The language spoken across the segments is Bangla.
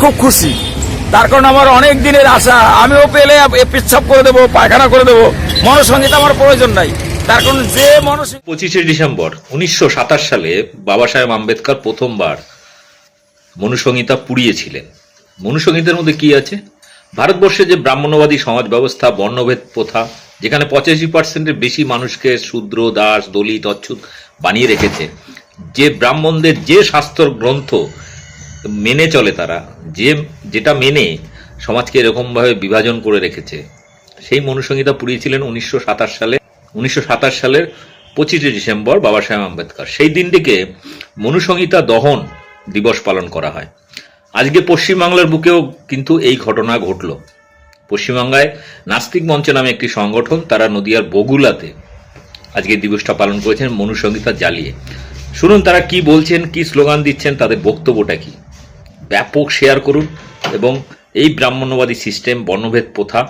খুব খুশি। তার কারণ আমার অনেক দিনের আশা। আমিও পেলে পেচ্ছাপ করে দেবো, পায়খানা করে দেবো। মনসংগীত আমার প্রয়োজন নাই। তার কারণ যে মনস পঁচিশে ডিসেম্বর, উনিশশো সাতাশ সালে বাবা সাহেব আম্বেদকর প্রথমবার মনুসংহিতা পুড়িয়েছিলেন। মনুসংহিতার মধ্যে কি আছে? ভারতবর্ষে যে ব্রাহ্মণবাদী সমাজ ব্যবস্থা, বর্ণভেদ প্রথা, যেখানে পঁচাশি পার্সেন্টের বেশি মানুষকে শূদ্র, দাস, দলিত, অচ্ছুত বানিয়ে রেখেছে, যে ব্রাহ্মণদের যে শাস্ত্র গ্রন্থ মেনে চলে তারা। যে, যেটা মেনে সমাজকে এরকমভাবে বিভাজন করে রেখেছে, সেই মনুসংহিতা পুড়িয়েছিলেন উনিশশো সাতাশ সালে, উনিশশো সাতাশ সালের পঁচিশে ডিসেম্বর বাবা সাহেব আম্বেদকর। সেই দিনটিকে মনুসংহিতা দহন দিবস পালন করা হয়। আজকে পশ্চিমবাংলার বুকেও কিন্তু এই ঘটনা ঘটল। পশ্চিমবাংলায় নাস্তিক মঞ্চ নামে একটি সংগঠন, তারা নদিয়ার বগুলাতে আজকে দিবসটা পালন করেছেন মনুসংহিতা জ্বালিয়ে শুনুন তারা কি বলছেন, কি স্লোগান দিচ্ছেন, তাদের বক্তব্যটা কি? ব্যাপক শেয়ার করুন এবং এই ব্রাহ্মণ্যবাদী সিস্টেম বর্ণভেদ প্রথা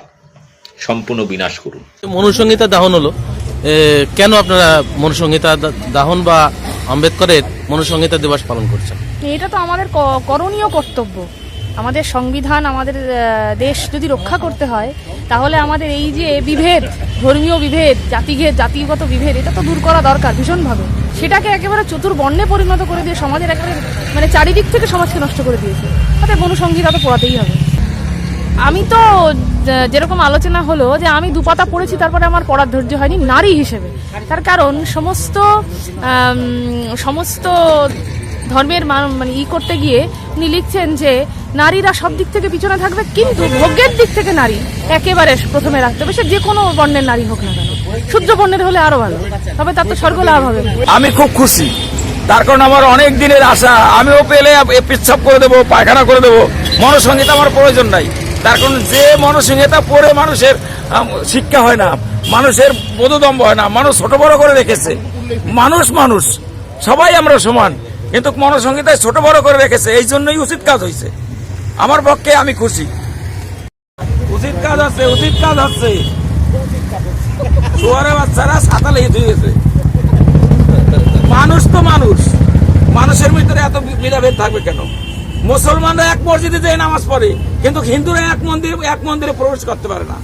সম্পূর্ণ বিনাশ করুন। মনুসংহিতা দাহন হলো। কেন আপনারা মনুসংহিতা দা- দাহন বা আম্বেদকরের মনুসংহিতা দিবস পালন করছেন? এটা তো আমাদের করণীয় কর্তব্য। আমাদের সংবিধান আমাদের দেশ যদি রক্ষা করতে হয় তাহলে আমাদের এই যে বিভেদ ধর্মীয় বিভেদ জাতিভেদ জাতিগত বিভেদ এটা তো দূর করা দরকার ভীষণভাবে। সেটাকে একেবারে চতুর বর্ণে পরিণত করে দিয়ে সমাজের একেবারে মানে চারিদিক থেকে সমাজকে নষ্ট করে দিয়েছে। তাতে মনুসংহিতা তো পড়াতেই হবে। আমি তো যেরকম আলোচনা হলো যে আমি দুপাতা পড়েছি, তারপরে আমার পড়ার ধৈর্য হয়নি, নারী হিসেবে। তার কারণ, সমস্ত সমস্ত ধর্মের মান- ই করতে গিয়ে উনি লিখছেন যে, নারীরা সব দিক থেকে পিছনে থাকবে, কিন্তু ভোগ্যের দিক থেকে নারী একেবারে প্রথমে রাখতে হবে। সে যে কোনো বর্ণের নারী হোক না কেন। সূর্য বর্ণের হলে আরও ভালো। তবে তার তো স্বর্গ লাভ হবে আমি খুব খুশি। তার কারণ আমার অনেক দিনের আশা। আমিও পেলে পেচ্ছাপ করে দেবো, পায়খানা করে দেবো। মনসংগীত আমার প্রয়োজন নাই। তার কারণ যে মনসংহিতা পড়ে মানুষের শিক্ষা হয় না। মানুষের বোধদম্ব হয় না। মানুষ ছোট বড় করে রেখেছে মানুষ মানুষ। সবাই আমরা সমান। কিন্তু মনসংহিতায় ছোট বড় করে রেখেছে এই জন্যই উচিত কাজ হয়েছে আমার পক্ষে আমি খুশি। উচিত কাজ আছে উচিত কাজ আছে। শুয়ারে বাচ্চারা সাঁতালে ধুয়েছে মানুষ তো মানুষ। মানুষের ভিতরে এত বিরাভেদ থাকবে কেন? মুসলমানরা এক মসজিদে যে নামাজ পড়ে কিন্তু হিন্দুরা এক মন্দিরে এক মন্দিরে প্রবেশ করতে পারে না।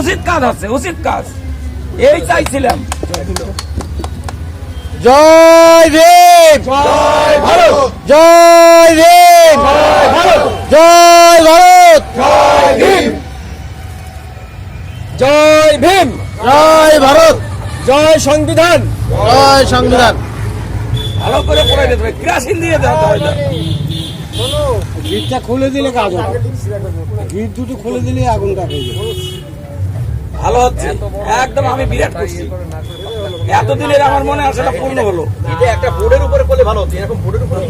উচিত কাজ আছে উচিত কাজ। এই চাইছিলাম। জয় ভীম! জয় ভীম জয় ভারত। জয় ভারত জয় ভীম। জয় ভীম জয় ভারত। জয় সংবিধান। জয় সংবিধান। ভালো করে পড়াই দিতে হবে কেরাসিন দিয়ে দেওয়া হবে গিটটা খুলে দিলে কাজ হবে। গিট দুটো খুলে দিলে আগুনটা হয়ে যাবে। ভালো হচ্ছে। একদম আমি বিরাট খুশি এতদিনের আমার মনে আছে সেটা পূর্ণ হলো। এটা একটা বোর্ডের উপরে করলে ভালো হতো এরকম বোর্ডের উপরে তো